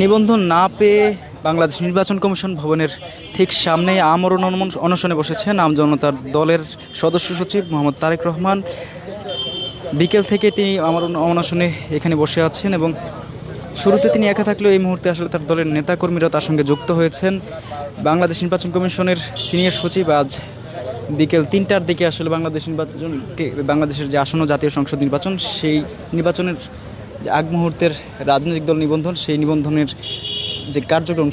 নিবন্ধন না পেয়ে বাংলাদেশ নির্বাচন কমিশন ভবনের ঠিক সামনেই আমরণ অনশনে বসেছেন আম জনতার দলের সদস্য সচিব মোহাম্মদ তারেক রহমান। বিকেল থেকে তিনি আমার অনশনে এখানে বসে আছেন এবং শুরুতে তিনি একা থাকলেও এই মুহূর্তে আসলে তার দলের নেতাকর্মীরা তার সঙ্গে যুক্ত হয়েছেন। বাংলাদেশ নির্বাচন কমিশনের সিনিয়র সচিব আজ বিকেল তিনটার দিকে আসলে বাংলাদেশ নির্বাচনকে বাংলাদেশের যে আসন্ন জাতীয় সংসদ নির্বাচন, সেই নির্বাচনের যে আগ মুহূর্তের রাজনৈতিক দল নিবন্ধন, সেই নিবন্ধনের যে কার্যক্রম,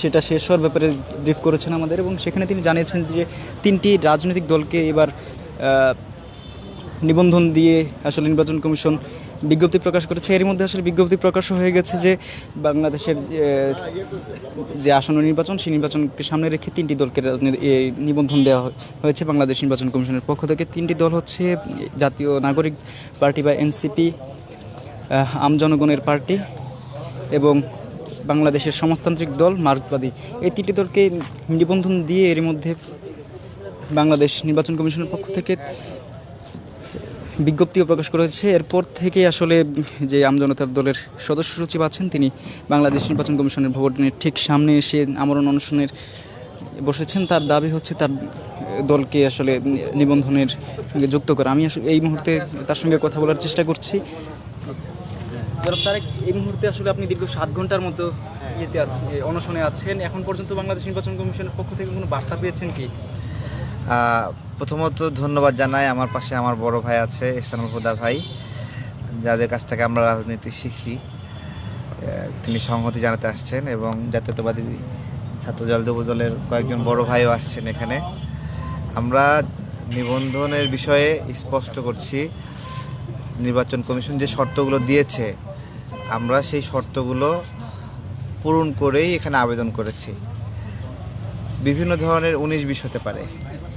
সেটা শেষ হওয়ার ব্যাপারে ব্রিফ করেছেন আমাদের এবং সেখানে তিনি জানিয়েছেন যে তিনটি রাজনৈতিক দলকে এবার নিবন্ধন দিয়ে আসলে নির্বাচন কমিশন বিজ্ঞপ্তি প্রকাশ করেছে। এর মধ্যে আসলে বিজ্ঞপ্তি প্রকাশ হয়ে গেছে যে বাংলাদেশের যে আসন্ন নির্বাচন, সেই নির্বাচনকে সামনে রেখে তিনটি দলকে নিবন্ধন দেওয়া হয়েছে বাংলাদেশ নির্বাচন কমিশনের পক্ষ থেকে। তিনটি দল হচ্ছে জাতীয় নাগরিক পার্টি বা এনসিপি আম জনগণের পার্টি এবং বাংলাদেশের সমাজতান্ত্রিক দল মার্ক্সবাদী। এই তিনটি দলকে নিবন্ধন দিয়ে এর মধ্যে বাংলাদেশ নির্বাচন কমিশনের পক্ষ থেকে বিজ্ঞপ্তিও প্রকাশ করা হয়েছে। এরপর থেকে আসলে যে আমজনতার দলের সদস্য সচিব আছেন, তিনি বাংলাদেশ নির্বাচন কমিশনের ভবনের ঠিক সামনে এসে আমরণ অনশনের বসেছেন। তার দাবি হচ্ছে তার দলকে আসলে নিবন্ধনের সঙ্গে যুক্ত করা। আমি এই মুহূর্তে তার সঙ্গে কথা বলার চেষ্টা করছি। জনাব এই মুহূর্তে আসলে আপনি দীর্ঘ সাত ঘণ্টার মতো ইয়েতে আছেন অনশনে আছেন। এখন পর্যন্ত বাংলাদেশ নির্বাচন কমিশনের পক্ষ থেকে কোনো বার্তা পেয়েছেন কি? প্রথমত ধন্যবাদ জানাই আমার পাশে আমার বড় ভাই আছে ইহসানুল হুদা ভাই, যাদের কাছ থেকে আমরা রাজনীতি শিখি। তিনি সংহতি জানাতে আসছেন এবং জাতীয়তাবাদী ছাত্র যুব দলের কয়েকজন বড় ভাইও আসছেন এখানে। আমরা নিবন্ধনের বিষয়ে স্পষ্ট করছি। নির্বাচন কমিশন যে শর্তগুলো দিয়েছে আমরা সেই শর্তগুলো পূরণ করেই এখানে আবেদন করেছি। বিভিন্ন ধরনের উনিশ বিশ হতে পারে,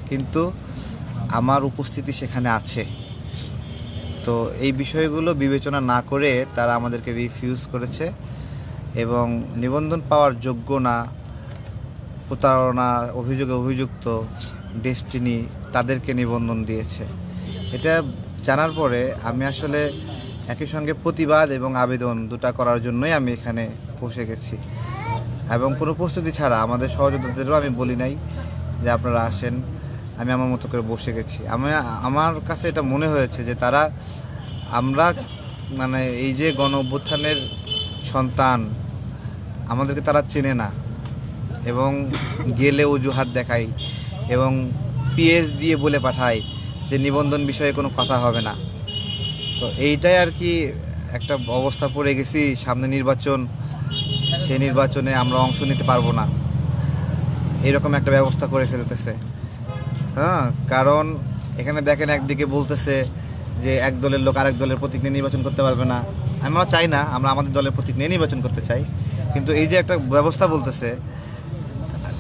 কিন্তু আমার উপস্থিতি সেখানে আছে। তো এই বিষয়গুলো বিবেচনা না করে তারা আমাদেরকে রিফিউজ করেছে এবং নিবন্ধন পাওয়ার যোগ্য না, প্রতারণা অভিযোগে অভিযুক্ত ডেস্টিনি তাদেরকে নিবন্ধন দিয়েছে। এটা জানার পরে আমি আসলে একই সঙ্গে প্রতিবাদ এবং আবেদন দুটা করার জন্যই আমি এখানে বসে গেছি। এবং কোনো প্রস্তুতি ছাড়া আমাদের সহযোগীদেরও আমি বলি নাই যে আপনারা আসেন। আমি আমার মতো করে বসে গেছি। আমি, আমার কাছে এটা মনে হয়েছে যে তারা, আমরা মানে এই যে গণ অভ্যুত্থানের সন্তান, আমাদেরকে তারা চেনে না। এবং গেলে অজুহাত দেখায় এবং পিএস দিয়ে বলে পাঠায় যে নিবন্ধন বিষয়ে কোনো কথা হবে না। তো এইটাই আর কি একটা অবস্থা পড়ে গেছি, সামনে নির্বাচন সেই নির্বাচনে আমরা অংশ নিতে পারব না। এরকম একটা ব্যবস্থা করে ফেলতেছে। হ্যাঁ কারণ এখানে দেখেন একদিকে বলতেছে যে এক দলের লোক আরেক দলের প্রতীক নিয়ে নির্বাচন করতে পারবে না। আমরা চাই না, আমরা আমাদের দলের প্রতীক নিয়ে নির্বাচন করতে চাই। কিন্তু এই যে একটা ব্যবস্থা বলতেছে,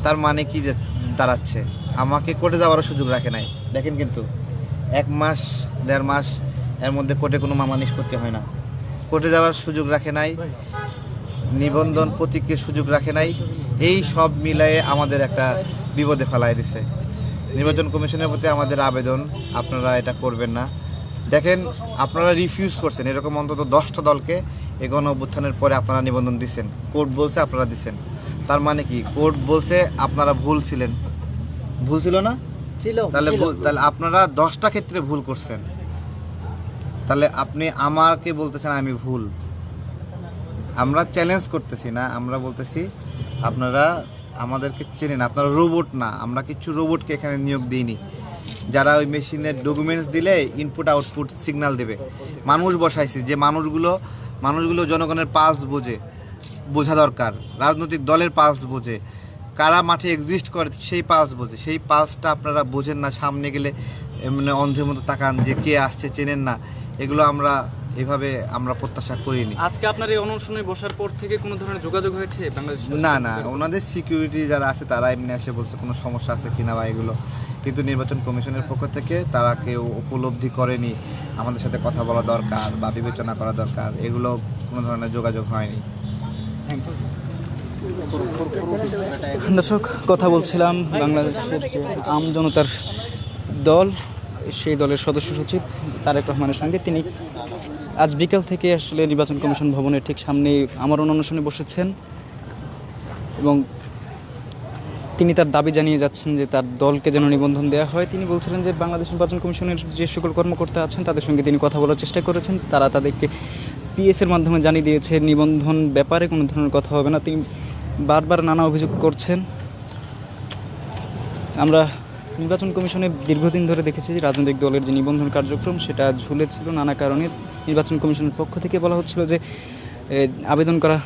তার মানে কি যে দাঁড়াচ্ছে? আমাকে কোর্টে যাওয়ারও সুযোগ রাখে নাই। দেখেন কিন্তু, এক মাস, দেড় মাস এর মধ্যে কোর্টে কোনো মামলা নিষ্পত্তি হয় না। কোর্টে যাওয়ার সুযোগ রাখে নাই নিবন্ধন প্রতীকের সুযোগ রাখে নাই এই সব মিলায়ে আমাদের একটা বিপদে ফেলায় দিছে। নির্বাচন কমিশনের প্রতি আমাদের আবেদন আপনারা এটা করবেন না। দেখেন আপনারা রিফিউজ করছেন এরকম অন্তত দশটা দলকে এই গণ অভ্যুত্থানের পরে আপনারা নিবন্ধন দিচ্ছেন কোর্ট বলছে আপনারা দিচ্ছেন তার মানে কি? কোর্ট বলছে আপনারা ভুল ছিলেন। ভুল ছিল না? ছিল তাহলে তাহলে আপনারা দশটা ক্ষেত্রে ভুল করছেন। তাহলে আপনি আমাকে বলতেছেন আমি ভুল। আমরা চ্যালেঞ্জ করতেছি না, আমরা বলতেছি আপনারা আমাদেরকে চেনেন, আপনারা রোবট না, আমরা কিছু রোবটকে এখানে নিয়োগ দিইনি। যারা ওই মেশিনের ডকুমেন্টস দিলে ইনপুট আউটপুট সিগন্যাল দেবে। মানুষ বসাইছি যে মানুষগুলো মানুষগুলো জনগণের পালস বোঝে, বোঝা দরকার। রাজনৈতিক দলের পালস বোঝে। কারা মাঠে এক্সিস্ট করে সেই পালস বোঝে। সেই পালসটা আপনারা বোঝেন না, সামনে গেলে মানে অন্ধের মতো তাকান যে কে আসছে, চেনেন না। এগুলো আমরা এভাবে আমরা প্রত্যাশা করিনি। আজকে আপনার এই অনশনে বসার পর থেকে কোনো ধরনের যোগাযোগ হয়েছে বাংলাদেশ না না ওনাদের সিকিউরিটি যারা আছে তারা এমনি এসে বলছে কোনো সমস্যা আছে কিনা বা এগুলো? কিন্তু নির্বাচন কমিশনের পক্ষ থেকে তারা কেউ উপলব্ধি করেনি। আমাদের সাথে কথা বলা দরকার বা বিবেচনা করা দরকার এগুলো কোনো ধরনের যোগাযোগ হয়নি। দর্শক কথা বলছিলাম বাংলাদেশের যে আম জনতার দল সেই দলের সদস্য সচিব তারেক রহমানের সঙ্গে। তিনি আজ বিকেল থেকে আসলে নির্বাচন কমিশন ভবনের ঠিক সামনে আমরণ অনশনে বসেছেন এবং তিনি তার দাবি জানিয়ে যাচ্ছেন যে তার দলকে যেন নিবন্ধন দেওয়া হয়। তিনি বলছিলেন যে বাংলাদেশ নির্বাচন কমিশনের যে সকল কর্মকর্তা আছেন, তাদের সঙ্গে তিনি কথা বলার চেষ্টা করেছেন। তারা তাদেরকে পিএস এর মাধ্যমে জানিয়ে দিয়েছে, নিবন্ধন ব্যাপারে কোনো ধরনের কথা হবে না। তিনি বারবার নানা অভিযোগ করছেন। আমরা নির্বাচন কমিশনে দীর্ঘদিন ধরে দেখেছি যে রাজনৈতিক দলের যে নিবন্ধন কার্যক্রম, সেটা ঝুলেছিল নানা কারণে। নির্বাচন কমিশনের পক্ষ থেকে বলা হচ্ছিল যে আবেদন করা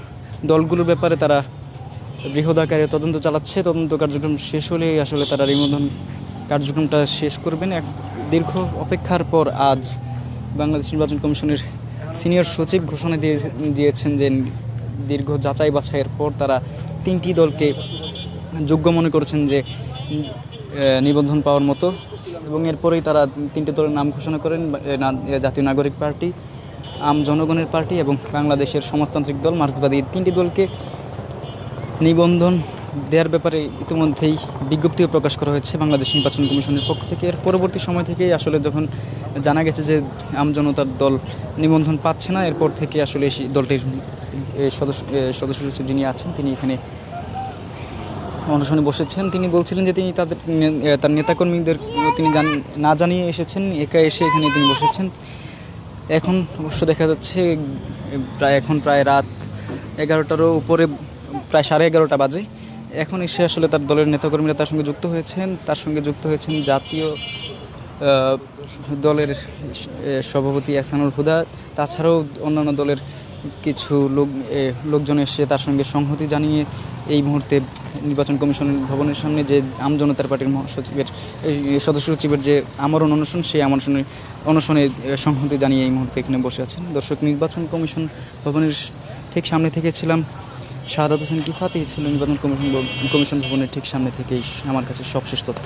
দলগুলোর ব্যাপারে তারা বৃহদাকারে তদন্ত চালাচ্ছে। তদন্ত কার্যক্রম শেষ হলেই আসলে তারা নিবন্ধন কার্যক্রমটা শেষ করবেন। এক দীর্ঘ অপেক্ষার পর আজ বাংলাদেশ নির্বাচন কমিশনের সিনিয়র সচিব ঘোষণা দিয়ে, দিয়েছেন যে, দীর্ঘ যাচাই বাছাইয়ের পর তারা তিনটি দলকে যোগ্য মনে করেছেন যে নিবন্ধন পাওয়ার মতো। এবং এরপরেই তারা তিনটি দলের নাম ঘোষণা করেন জাতীয় নাগরিক পার্টি, আম জনগণের পার্টি এবং বাংলাদেশের সমাজতান্ত্রিক দল, মার্ক্সবাদী। তিনটি দলকে নিবন্ধন দেওয়ার ব্যাপারে ইতিমধ্যেই বিজ্ঞপ্তিও প্রকাশ করা হয়েছে বাংলাদেশ নির্বাচন কমিশনের পক্ষ থেকে। এর পরবর্তী সময় থেকেই আসলে যখন জানা গেছে যে আমজনতার দল নিবন্ধন পাচ্ছে না, এরপর থেকে আসলে দলটির সদস্য সদস্য যিনি আছেন, তিনি এখানে অনশনে বসেছেন। তিনি বলছিলেন যে তিনি তাদের তার নেতাকর্মীদের তিনি না জানিয়ে এসেছেন, একা এসে এখানে তিনি বসেছেন। এখন অবশ্য দেখা যাচ্ছে প্রায় এখন প্রায় রাত এগারোটারও উপরে, প্রায় সাড়ে এগারোটা বাজে। এখন এসে আসলে তার দলের নেতাকর্মীরা তার সঙ্গে যুক্ত হয়েছেন। তার সঙ্গে যুক্ত হয়েছেন জাতীয় দলের সভাপতি এসানুল হুদা। তাছাড়াও অন্যান্য দলের কিছু লোক লোকজন এসে তার সঙ্গে সংহতি জানিয়ে এই মুহূর্তে নির্বাচন কমিশন ভবনের সামনে যে আমজনতার পার্টির মহাসচিবের সদস্য সচিবের যে আমরণ অনশন, সেই আমরণে অনশনে সংহতি জানিয়ে এই মুহূর্তে এখানে বসে আছেন। দর্শক, নির্বাচন কমিশন ভবনের ঠিক সামনে থেকে ছিলাম। শাহাদাত হোসেন কিফাতেই ছিল? নির্বাচন কমিশন কমিশন ভবনের ঠিক সামনে থেকেই আমার কাছে সবশেষ তথ্য।